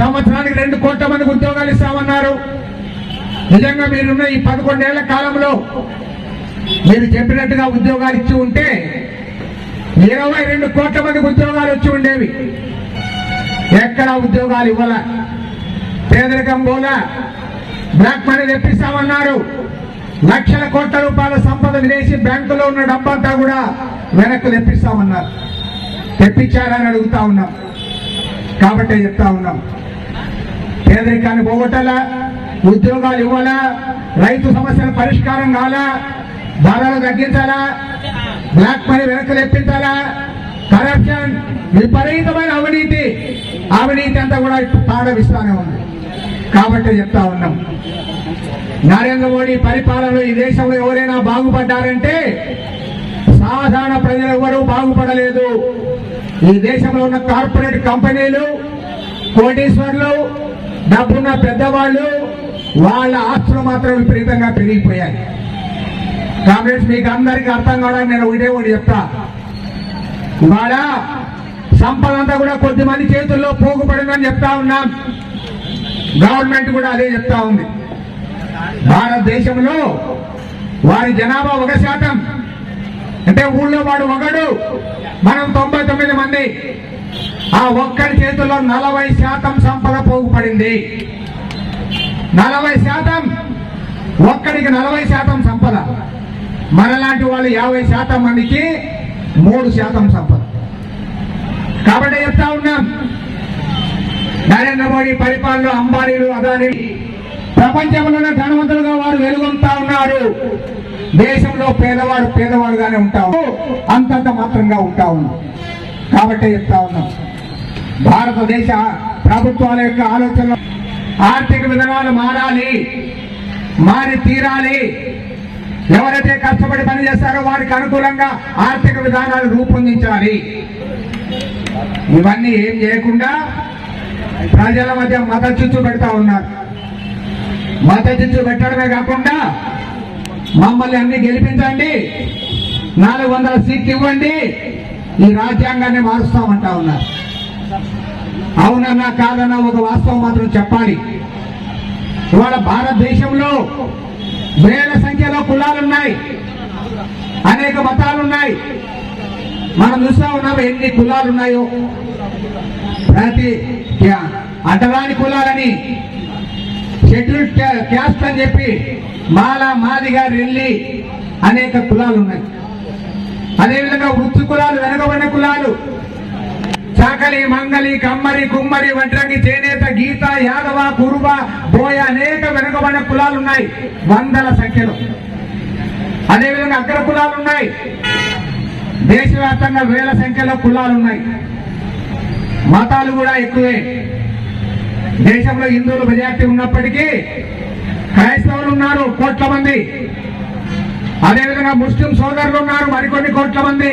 సంవత్సరానికి రెండు కోట్ల మందికి ఉద్యోగాలు ఇస్తామన్నారు. నిజంగా మీరున్న ఈ పదకొండేళ్ళ కాలంలో మీరు చెప్పినట్టుగా ఉద్యోగాలు ఇచ్చి ఉంటే ఇరవై రెండు కోట్ల మందికి ఉద్యోగాలు వచ్చి ఉండేవి. ఎక్కడ ఉద్యోగాలు ఇవ్వాల. పేదరికం పోలా. బ్లాక్ మనీ తెప్పిస్తామన్నారు. లక్షల కోట్ల రూపాయల సంపద విదేశీ బ్యాంకులో ఉన్న డబ్బంతా కూడా వెనక్కు తెప్పిస్తామన్నారు. తెప్పించారని అడుగుతా ఉన్నాం. కాబట్టే చెప్తా ఉన్నాం. పేదరికాన్ని పోగొట్టాలా? ఉద్యోగాలు ఇవ్వాలా? రైతు సమస్యల పరిష్కారం కావాలా? ధరలు తగ్గించాలా? బ్లాక్ మనీ వెనక్కి తెప్పించాలా కరప్షన్ విపరీతమైన అవినీతి. అవినీతి అంతా కూడా తాడవిస్తానే ఉంది. కాబట్టి చెప్తా ఉన్నాం. నరేంద్ర మోడీ పరిపాలనలో ఈ దేశంలో ఎవరైనా బాగుపడ్డారంటే సాధారణ ప్రజలు ఎవరూ బాగుపడలేదు. ఈ దేశంలో ఉన్న కార్పొరేట్ కంపెనీలు కోటీశ్వర్లు డబ్బున్న పెద్దవాళ్ళు వాళ్ళ ఆస్తులు మాత్రం విపరీతంగా పెరిగిపోయాయి. కాంగ్రెస్ మీకు అందరికీ అర్థం కావడానికి నేను ఒకటే ఒకటి చెప్తా. ఇవాళ సంపద అంతా కూడా కొద్దిమంది చేతుల్లో పోగుపడిందని చెప్తా ఉన్నాం. గవర్నమెంట్ కూడా అదే చెప్తా ఉంది. భారతదేశంలో వారి జనాభా ఒక శాతం. అంటే ఊళ్ళో వాడు ఒకడు. మనం తొంభై తొమ్మిది మంది. ఆ ఒక్కడి చేతుల్లో నలభై శాతం సంపద పోగుపడింది. నలభై శాతం. ఒక్కడికి నలభై శాతం సంపద. మనలాంటి వాళ్ళు యాభై శాతం మందికి మూడు శాతం సంపద. కాబట్టి చెప్తా ఉన్నాం. నరేంద్ర మోడీ పరిపాలన అంబానీలు అదాని ప్రపంచంలోనే ధనవంతులుగా వారు వెలుగొంతా ఉన్నారు. దేశంలో పేదవాడు పేదవాడుగానే ఉంటావు అంతంత మాత్రంగా ఉంటా ఉన్నాం కాబట్టి చెప్తా ఉన్నాం. భారతదేశ ప్రభుత్వాల యొక్క ఆలోచన ఆర్థిక విధానాలు మారాలి మారి తీరాలి. ఎవరైతే కష్టపడి పనిచేస్తారో వారికి అనుకూలంగా ఆర్థిక విధానాలు రూపొందించాలి. ఇవన్నీ ఏం చేయకుండా ప్రజల మధ్య మత చిచ్చు పెడతా ఉన్నారు. మత చిచ్చు పెట్టడమే కాకుండా మమ్మల్ని అన్ని గెలిపించండి నాలుగు వందల సీట్లు ఇవ్వండి ఈ రాజ్యాంగాన్ని మారుస్తామంటా ఉన్నారు. అవునన్నా కాదన్నా ఒక వాస్తవం మాత్రం చెప్పాలి. ఇవాళ భారతదేశంలో వేల సంఖ్యలో కులాలున్నాయి. అనేక మతాలున్నాయి. మనం చూస్తా ఉన్నాం ఎన్ని కులాలు ఉన్నాయో ప్రతి క్యా- కులాలని షెడ్యూల్ క్యాస్ట్ అని చెప్పి మాల మాదిగా రెల్లి అనేక కులాలు ఉన్నాయి అదేవిధంగా వృత్తి కులాలు వెనుకబడిన కులాలు చాకలి మంగలి కమ్మరి కుమ్మరి వడ్రంగి చేనేత గీత యాదవ కురుబ బోయ అనేక వెనుకబడిన కులాలు ఉన్నాయి వందల సంఖ్యలో. అదేవిధంగా అగ్ర కులాలు ఉన్నాయి దేశవ్యాప్తంగా వేల సంఖ్యలో కులాలు ఉన్నాయి మతాలు కూడా ఎక్కువే. దేశంలో హిందువులు మెజార్టీ ఉన్నప్పటికీ క్రైస్తవులు ఉన్నారు కోట్ల మంది. అదేవిధంగా ముస్లిం సోదరులు ఉన్నారు మరికొన్ని కోట్ల మంది.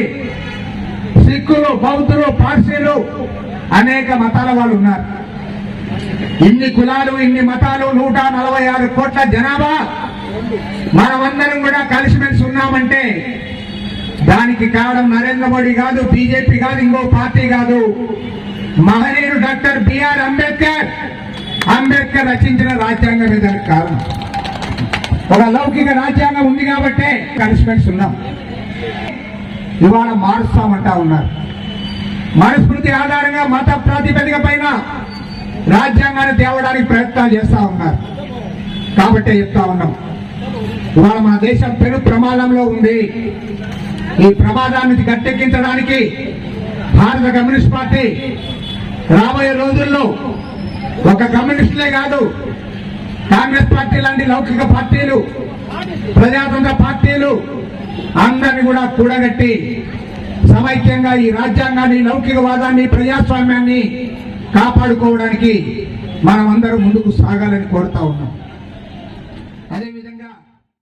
సిక్కులు బౌద్ధులు పార్సీలు అనేక మతాల వాళ్ళు ఉన్నారు. ఇన్ని కులాలు ఇన్ని మతాలు నూట నలభై ఆరు కోట్ల జనాభా. మనమందరం కూడా కలిసిమెలిసి ఉన్నామంటే దానికి కారణం నరేంద్ర మోడీ కాదు బీజేపీ కాదు ఇంకో పార్టీ కాదు. మహనీయుడు డాక్టర్ బిఆర్ అంబేద్కర్. అంబేద్కర్ రచించిన రాజ్యాంగం మీద కారణం. ఒక లౌకిక రాజ్యాంగం ఉంది కాబట్టే కలిసిమెలిసి ఉన్నాం. ఇవాళ మారుస్తామంటా ఉన్నారు. మనుస్మృతి ఆధారంగా మత ప్రాతిపదిక పైన రాజ్యాంగాన్ని తేవడానికి ప్రయత్నాలు చేస్తా ఉన్నారు. కాబట్టే చెప్తా ఉన్నాం. ఇవాళ మన దేశం పెను ప్రమాదంలో ఉంది. ఈ ప్రమాదాన్ని గట్టెక్కించడానికి భారత కమ్యూనిస్ట్ పార్టీ రాబోయే రోజుల్లో ఒక కమ్యూనిస్టులే కాదు కాంగ్రెస్ పార్టీ లాంటి లౌకిక పార్టీలు ప్రజాతంత్ర పార్టీలు అందరిని కూడా కూడగట్టి సమైక్యంగా ఈ రాజ్యాంగాన్ని లౌకికవాదాన్ని ప్రజాస్వామ్యాన్ని కాపాడుకోవడానికి మనం అందరం ముందుకు సాగాలని కోరుతా ఉన్నాం.